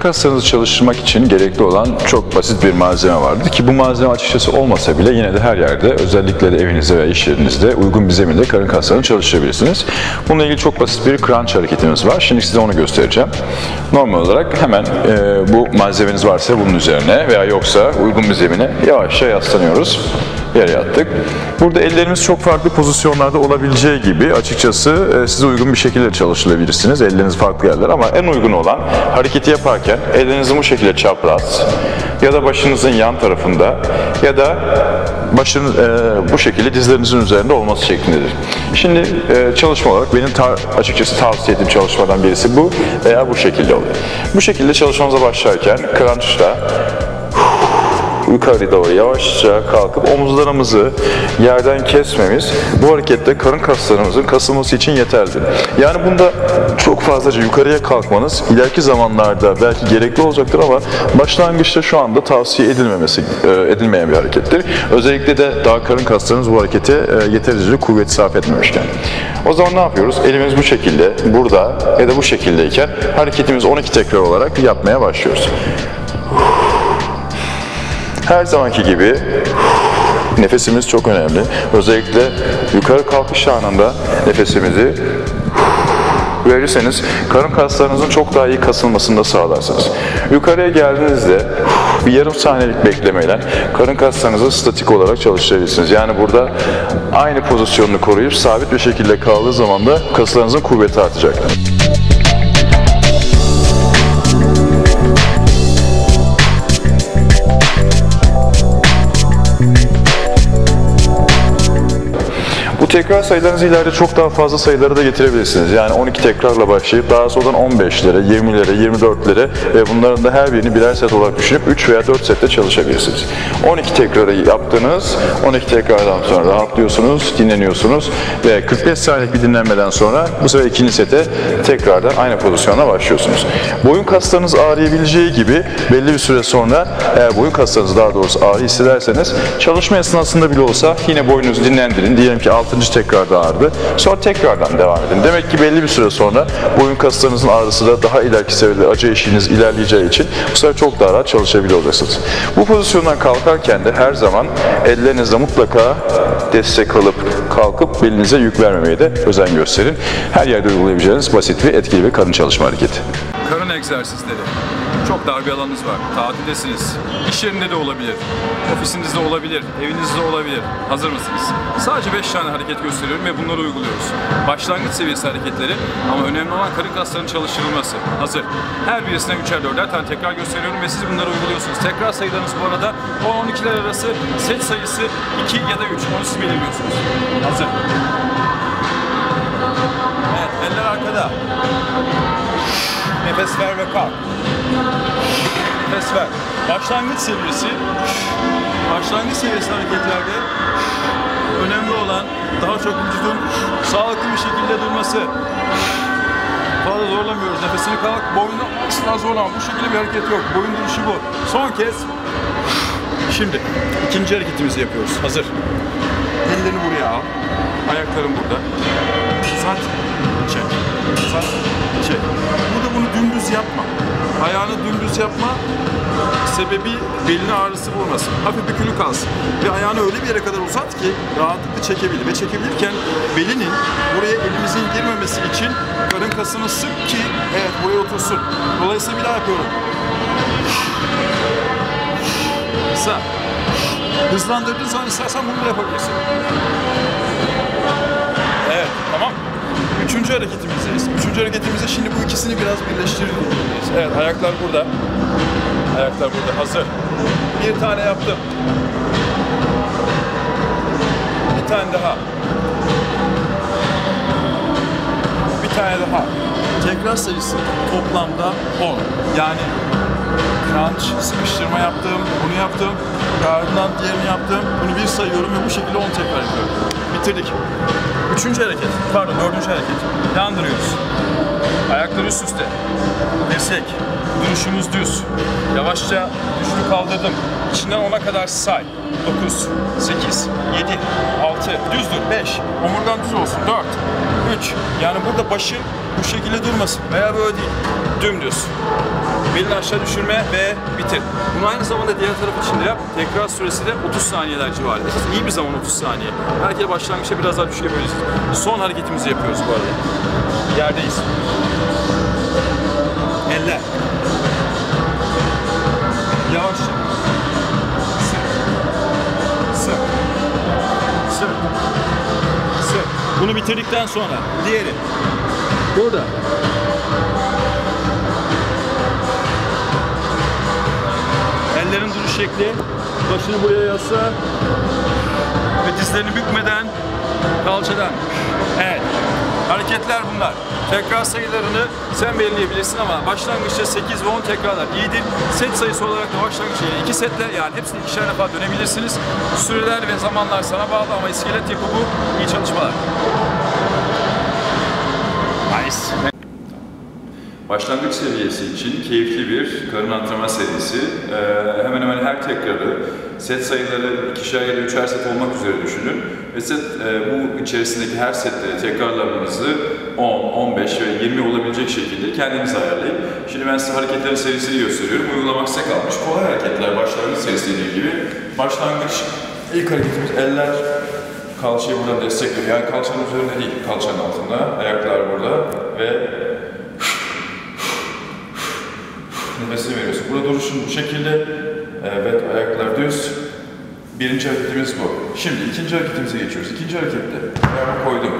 kaslarınızı çalıştırmak için gerekli olan çok basit bir malzeme vardır ki bu malzeme açıkçası olmasa bile yine de her yerde özellikle de evinizde veya iş yerinizde uygun bir zeminde karın kaslarını çalıştırabilirsiniz. Bununla ilgili çok basit bir crunch hareketimiz var. Şimdi size onu göstereceğim. Normal olarak hemen e, bu malzemeniz varsa bunun üzerine veya yoksa uygun bir zemine yavaşça yaslanıyoruz yere yattık. Burada ellerimiz çok farklı pozisyonlarda olabileceği gibi açıkçası e, size uygun bir şekilde çalıştırabilirsiniz. Elleriniz farklı yerler ama en uygun olan hareketi yaparken ellerinizi bu şekilde çapraz ya da başınızın yan tarafında ya da başın e, bu şekilde dizlerinizin üzerinde olması şeklindedir. Şimdi e, çalışma olarak benim ta- açıkçası tavsiye ettiğim çalışmadan birisi bu veya bu şekilde oluyor. Bu şekilde çalışmamıza başlarken crunch'ta yukarı doğru yavaşça kalkıp omuzlarımızı yerden kesmemiz bu harekette karın kaslarımızın kasılması için yeterlidir. Yani bunda çok fazlaca yukarıya kalkmanız ileriki zamanlarda belki gerekli olacaktır ama başlangıçta şu anda tavsiye edilmemesi e, edilmeyen bir harekettir. Özellikle de daha karın kaslarınız bu harekete e, yeterince kuvvet sarf etmemişken. O zaman ne yapıyoruz? Elimiz bu şekilde burada ya da bu şekildeyken hareketimizi 12 tekrar olarak yapmaya başlıyoruz. Her zamanki gibi nefesimiz çok önemli. Özellikle yukarı kalkış anında nefesimizi verirseniz karın kaslarınızın çok daha iyi kasılmasını da sağlarsınız. Yukarıya geldiğinizde bir yarım saniyelik beklemeyle karın kaslarınızı statik olarak çalıştırabilirsiniz. Yani burada aynı pozisyonunu koruyup sabit bir şekilde kaldığı zaman da kaslarınızın kuvveti artacak. Tekrar sayılarınızı ileride çok daha fazla sayılara da getirebilirsiniz. Yani 12 tekrarla başlayıp daha sonradan 15'lere, 20'lere, 24'lere ve bunların da her birini birer set olarak düşünüp 3 veya 4 sette çalışabilirsiniz. 12 tekrarı yaptınız, 12 tekrardan sonra rahatlıyorsunuz, dinleniyorsunuz ve 45 saniyelik bir dinlenmeden sonra bu sefer ikinci sete tekrardan aynı pozisyona başlıyorsunuz. Boyun kaslarınız ağrıyabileceği gibi belli bir süre sonra eğer boyun kaslarınız daha doğrusu ağrı hissederseniz çalışma esnasında bile olsa yine boynunuzu dinlendirin. Diyelim ki 6. tekrarda ağrıdı. Sonra tekrardan devam edin. Demek ki belli bir süre sonra boyun kaslarınızın ağrısı da daha ileriki seviyede acı eşiğiniz ilerleyeceği için bu sefer çok daha rahat çalışabiliyor olacaksınız. Bu pozisyondan kalkarken de her zaman ellerinizle mutlaka destek alıp kalkıp belinize yük vermemeye de özen gösterin. Her yerde uygulayabileceğiniz basit ve etkili bir karın çalışma hareketi. Karın egzersizleri. Çok dar bir alanınız var. Tatildesiniz. İş yerinde de olabilir. Ofisinizde olabilir. Evinizde olabilir. Hazır mısınız? Sadece 5 tane hareket gösteriyorum ve bunları uyguluyoruz. Başlangıç seviyesi hareketleri ama önemli olan karın kaslarının çalıştırılması. Hazır. Her birisine 3'er 4'er tane tekrar gösteriyorum ve siz bunları uyguluyorsunuz. Tekrar sayılarınız bu arada 10-12'ler arası set sayısı 2 ya da 3. Onu siz belirliyorsunuz. Hazır. Evet, eller arkada. Nefes ver ve kalk. Nefes ver. Başlangıç seviyesi, başlangıç seviyesi hareketlerde önemli olan daha çok vücudun sağlıklı bir şekilde durması. Fazla zorlamıyoruz. Nefesini kalk, boynu asla zorlama. Bu şekilde bir hareket yok. Boyun duruşu bu. Son kez. Şimdi ikinci hareketimizi yapıyoruz. Hazır. Ellerini buraya al. Ayakların burada. Sat, çek. Sat, çek. Burada bunu dümdüz yapma. Ayağını dümdüz yapma. Sebebi beline ağrısı vurmasın. Hafif bükülü kalsın. Ve ayağını öyle bir yere kadar uzat ki rahatlıkla çekebilir. Ve çekebilirken belinin buraya elimizin girmemesi için karın kasını sık ki evet buraya otursun. Dolayısıyla bir daha yapıyorum. Kısa. Hızlandırdığın zaman istersen bunu da yapabilirsin. Evet, tamam. Üçüncü hareketimizdeyiz. Üçüncü hareketimizde şimdi bu ikisini biraz birleştireceğiz. Evet, ayaklar burada. Ayaklar burada, hazır. Bir tane yaptım. Bir tane daha. Bir tane daha. Tekrar sayısı toplamda 10. Yani crunch, sıkıştırma yaptım, bunu yaptım, ardından diğerini yaptım, bunu bir sayıyorum ve bu şekilde 10 tekrar yapıyorum. Bitirdik. Üçüncü hareket, pardon dördüncü hareket. Yandırıyoruz. Ayakları üst üste. Dirsek. Duruşumuz düz. Yavaşça düşünü kaldırdım. İçinden 10'a kadar say. 9, 8, 7, 6, düz dur. 5, omurgan düz olsun. 4, 3. Yani burada başın bu şekilde durmasın. Veya böyle değil. Dümdüz. Belini aşağı düşürme ve bitir. Bunu aynı zamanda diğer taraf için de yap. Tekrar süresi de 30 saniyeler civarında. İyi bir zaman 30 saniye. Belki de başlangıçta biraz daha düşük yapabiliriz. Son hareketimizi yapıyoruz bu arada. Yerdeyiz. Eller. Yavaşça. Sık. Sık. Sık. Sık. Bunu bitirdikten sonra diğeri. Burada. Şekli. Başını buraya yasla. Ve dizlerini bükmeden kalçadan. Evet. Hareketler bunlar. Tekrar sayılarını sen belirleyebilirsin ama başlangıçta 8 ve 10 tekrarlar iyidir. Set sayısı olarak da başlangıçta yine 2 setle yani hepsini ikişer defa dönebilirsiniz. Süreler ve zamanlar sana bağlı ama iskelet yapı bu. İyi çalışmalar. Başlangıç seviyesi için keyifli bir karın antrenman serisi. Ee, hemen hemen her tekrarı set sayıları ikişer ya da üçer set olmak üzere düşünün. Ve set, e, bu içerisindeki her setleri tekrarlarınızı 10, 15 ve 20 olabilecek şekilde kendiniz ayarlayın. Şimdi ben size hareketlerin serisini gösteriyorum. Uygulamak size kalmış. Kolay hareketler başlangıç serisi dediğim gibi. Başlangıç ilk hareketimiz eller kalçayı buradan destekliyor. Yani kalçanın üzerinde değil, kalçanın altında. Ayaklar burada ve nefesini veriyorsun. Burada duruşun bu şekilde. Evet, ayaklar düz. Birinci hareketimiz bu. Şimdi ikinci hareketimize geçiyoruz. İkinci harekette ayağımı koydum.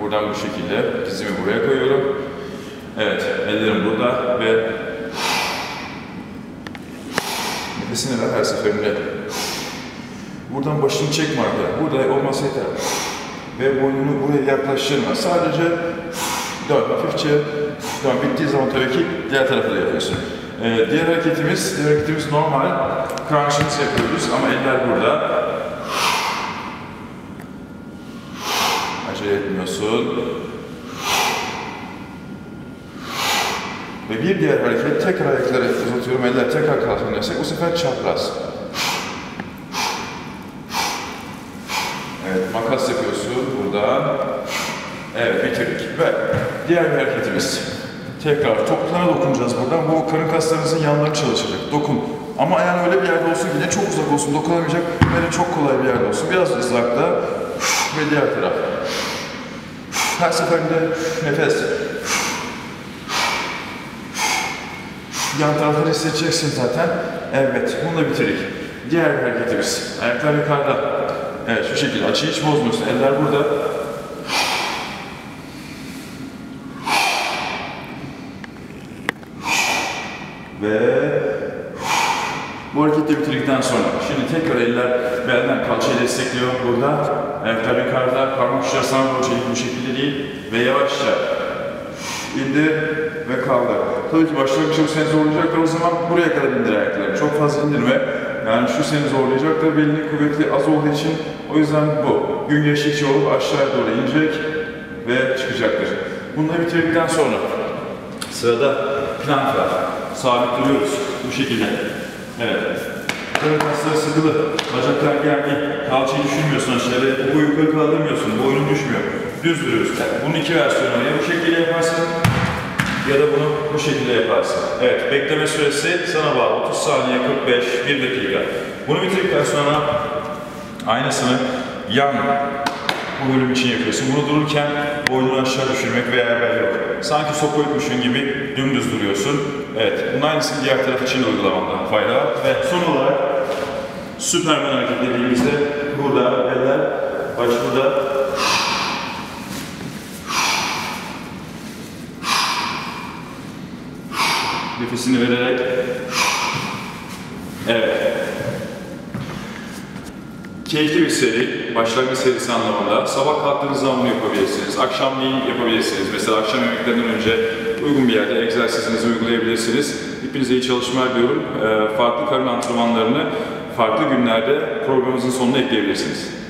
Buradan bu şekilde dizimi buraya koyuyorum. Evet, ellerim burada ve nefesini ver her seferinde. Buradan başını çekme arkaya. Burada olmasa yeter. Ve boynunu buraya yaklaştırma. Sadece dön hafifçe. Dön. Bittiği zaman tabii ki diğer tarafı da yapıyorsun. Ee, diğer hareketimiz, diğer hareketimiz normal. Crunch'ımızı yapıyoruz ama eller burada. Acele etmiyorsun. Ve bir diğer hareket, tekrar ayakları uzatıyorum, eller tekrar kalkınırsak bu sefer çapraz. Evet, makas yapıyorsun buradan. Evet, bitirdik. Ve diğer bir hareketimiz. Tekrar topuklara dokunacağız buradan. Bu karın kaslarınızın yanları çalışacak. Dokun. Ama ayağın öyle bir yerde olsun ki ne çok uzak olsun, dokunamayacak, de çok kolay bir yerde olsun. Biraz uzakta ve diğer taraf. Her seferinde nefes. Yan tarafları hissedeceksin zaten. Evet, bunu da bitirdik. Diğer hareketimiz. Ayaklar yukarıda. Evet, şu şekilde. Açıyı hiç bozmuyorsun. Eller burada. Ve bu hareketi bitirdikten sonra şimdi tekrar eller belden kalçayı destekliyor burada. Ayaklar yukarıda, parmak uçları sana doğru çekip bu şekilde değil ve yavaşça indir ve kaldır. Tabii ki başlangıçta bu seni zorlayacaktır o zaman buraya kadar indir ayaklarını. Çok fazla indirme. Yani şu seni zorlayacaktır. Belinin kuvvetli az olduğu için o yüzden bu. Gün geçtikçe olup aşağıya doğru inecek ve çıkacaktır. Bunları bitirdikten sonra sırada plank var. Sabit duruyoruz bu şekilde. Evet. Karın kasları sıkılı, bacaklar gergin, kalçayı düşürmüyorsun aşağıya, bu yukarı kaldırmıyorsun, boynun düşmüyor. Düz duruyoruz. Bunun iki versiyonu. Ya bu şekilde yaparsın ya da bunu bu şekilde yaparsın. Evet, bekleme süresi sana bağlı. 30 saniye, 45, 1 dakika. Bunu bitirdikten sonra aynısını yan bu bölüm için yapıyorsun. Bunu dururken boynunu aşağı düşürmek veya bel yok. Sanki sopa yutmuşsun gibi dümdüz duruyorsun. Evet, bunun aynısını diğer taraf için de uygulamamda fayda var. Ve son olarak Süpermen hareket dediğimizde burada eller baş burada nefesini vererek evet keyifli bir seri, başlangıç serisi anlamında. Sabah kalktığınız zaman bunu yapabilirsiniz. Akşamleyin yapabilirsiniz. Mesela akşam yemeklerinden önce uygun bir yerde egzersizinizi uygulayabilirsiniz. Hepinize iyi çalışmalar diyorum. Ee, farklı karın antrenmanlarını farklı günlerde programımızın sonuna ekleyebilirsiniz.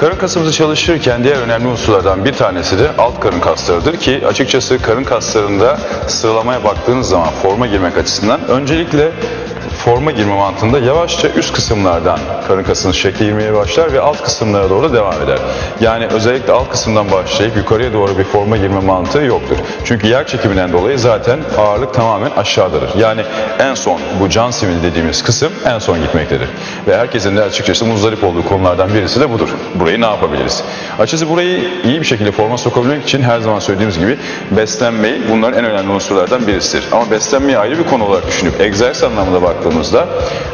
Karın kasımızı çalışırken diğer önemli unsurlardan bir tanesi de alt karın kaslarıdır ki açıkçası karın kaslarında sıralamaya baktığınız zaman forma girmek açısından öncelikle forma girme mantığında yavaşça üst kısımlardan karın kasının şekli girmeye başlar ve alt kısımlara doğru devam eder. Yani özellikle alt kısımdan başlayıp yukarıya doğru bir forma girme mantığı yoktur. Çünkü yer çekiminden dolayı zaten ağırlık tamamen aşağıdadır. Yani en son bu can simili dediğimiz kısım en son gitmektedir. Ve herkesin de açıkçası muzdarip olduğu konulardan birisi de budur. Burayı ne yapabiliriz? Açıkçası burayı iyi bir şekilde forma sokabilmek için her zaman söylediğimiz gibi beslenmeyi bunların en önemli unsurlardan birisidir. Ama beslenmeyi ayrı bir konu olarak düşünüp egzersiz anlamında baktığımızda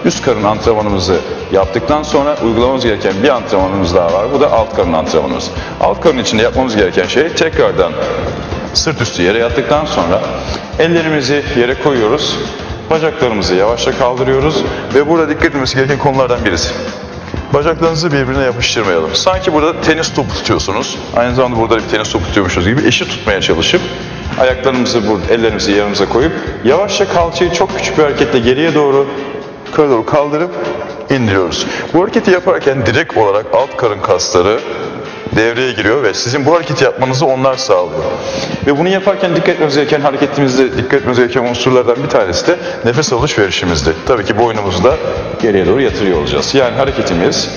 üst karın antrenmanımızı yaptıktan sonra uygulamamız gereken bir antrenmanımız daha var. Bu da alt karın antrenmanımız. Alt karın içinde yapmamız gereken şey tekrardan sırt üstü yere yattıktan sonra ellerimizi yere koyuyoruz. Bacaklarımızı yavaşça kaldırıyoruz ve burada dikkat edilmesi gereken konulardan birisi. Bacaklarınızı birbirine yapıştırmayalım. Sanki burada tenis topu tutuyorsunuz. Aynı zamanda burada bir tenis topu tutuyormuşuz gibi eşit tutmaya çalışıp ayaklarımızı ellerimizi yanımıza koyup yavaşça kalçayı çok küçük bir hareketle geriye doğru yukarı doğru kaldırıp indiriyoruz. Bu hareketi yaparken direkt olarak alt karın kasları devreye giriyor ve sizin bu hareketi yapmanızı onlar sağlıyor. Ve bunu yaparken dikkat etmemiz gereken hareketimizde dikkat etmemiz gereken unsurlardan bir tanesi de nefes alışverişimizdi. Tabii ki boynumuzu da geriye doğru yatırıyor olacağız. Yani hareketimiz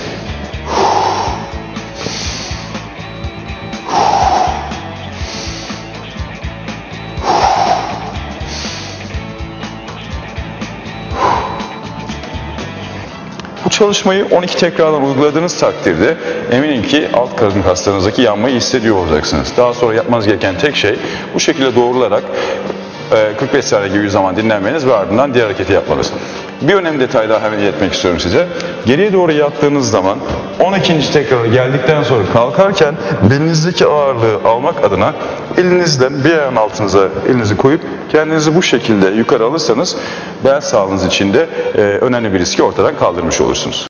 çalışmayı 12 tekrardan uyguladığınız takdirde eminim ki alt karın kaslarınızdaki yanmayı hissediyor olacaksınız. Daha sonra yapmanız gereken tek şey bu şekilde doğrularak 45 saniye gibi bir zaman dinlenmeniz ve ardından diğer hareketi yapmanız. Bir önemli detay daha hemen iletmek istiyorum size. Geriye doğru yattığınız zaman 12. tekrar geldikten sonra kalkarken belinizdeki ağırlığı almak adına elinizden bir ayağın altınıza elinizi koyup kendinizi bu şekilde yukarı alırsanız bel sağlığınız için de e, önemli bir riski ortadan kaldırmış olursunuz.